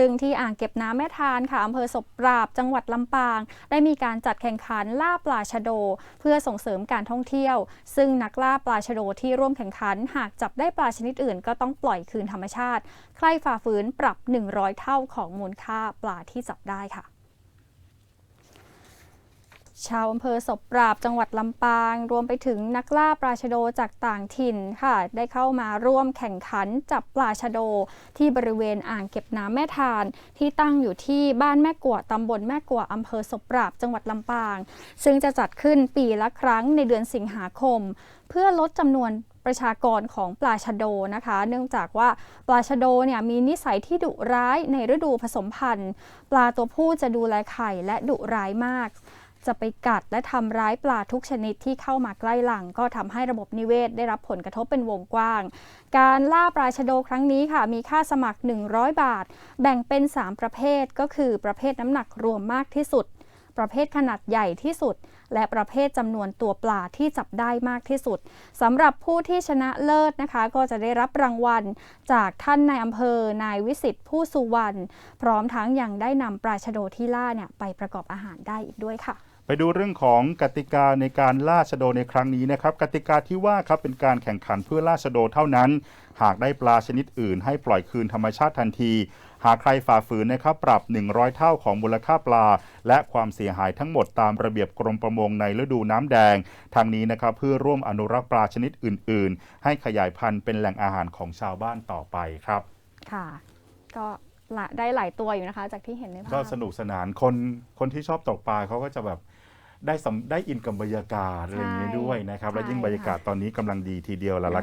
ซึ่งที่อ่างเก็บน้ำแม่ทานค่ะอำเภอศพปราบจังหวัดลำปาง ได้มีการจัดแข่งขันล่าปลาชะโด เพื่อส่งเสริมการท่องเที่ยว ซึ่งนักล่าปลาชะโดที่ร่วมแข่งขัน หากจับได้ปลาชนิดอื่น ก็ต้องปล่อยคืนธรรมชาติ ใครฝ่าฝืนปรับ 100 เท่าของมูลค่าปลาที่จับได้ค่ะ ชาวอำเภอศพปราบจังหวัดลำปาง รวมไปถึงนักล่าปลาชะโดจากต่างถิ่นค่ะ ได้เข้ามาร่วมแข่งขันจับปลาชะโด ที่บริเวณอ่างเก็บน้ำแม่ทาน ที่ตั้งอยู่ที่บ้านแม่กัวตำบลแม่กัวอำเภอศพปราบจังหวัดลำปาง ซึ่งจะจัดขึ้นปีละครั้งในเดือนสิงหาคม เพื่อลดจำนวนประชากรของปลาชะโดนะคะ เนื่องจากว่าปลาชะโดเนี่ยมีนิสัยที่ดุร้ายในฤดูผสมพันธุ์ ปลาตัวผู้จะดูแลไข่และดุร้ายมาก จะไปกัดและทำร้ายปลาทุกชนิดที่เข้ามาใกล้หลัง ก็ทำให้ระบบนิเวศได้รับผลกระทบเป็นวงกว้าง การล่าปลาชะโดครั้งนี้ค่ะ มีค่าสมัคร 100 บาท แบ่งเป็น 3 ประเภทก็คือประเภทน้ำหนักรวมมากที่สุด ประเภทขนาดใหญ่ที่สุด และประเภทจำนวนตัวปลาที่จับได้มากที่สุดสำหรับผู้ที่ชนะเลิศนะคะ ก็จะได้รับรางวัลจากท่านในายอำเภอนายวิสิทธิ์ผู้สุวรรณพร้อมทั้งยังได้นำปลาชะโดที่ล่าเนี่ยไปประกอบอาหารได้อีกด้วยค่ะ ไปดูเรื่องของกติกาในการล่าชะโดในครั้งนี้นะครับ กติกาที่ว่าครับเป็นการแข่งขันเพื่อล่าชะโดเท่านั้น หากได้ปลาชนิดอื่น ให้ปล่อยคืนธรรมชาติทันที หากใครฝ่าฝืนนะครับปรับ 100 เท่าของมูลค่าปลา และความเสียหายทั้งหมดตามระเบียบกรมประมงในฤดูน้ำแดง ทางนี้นะครับเพื่อร่วมอนุรักษ์ปลาชนิดอื่น ๆ ให้ขยายพันธุ์เป็นแหล่งอาหารของชาวบ้านต่อไปครับ ค่ะ ก็ ละได้หลายตัวอยู่นะคะ จากที่เห็นในภาพ ก็สนุกสนานคนคนที่ชอบตกปลาเขาก็จะแบบได้สำได้อินกับบรรยากาศอะไรอย่างนี้ด้วยนะครับ และยิ่งบรรยากาศตอนนี้กำลังดีทีเดียวแล้วล่ะ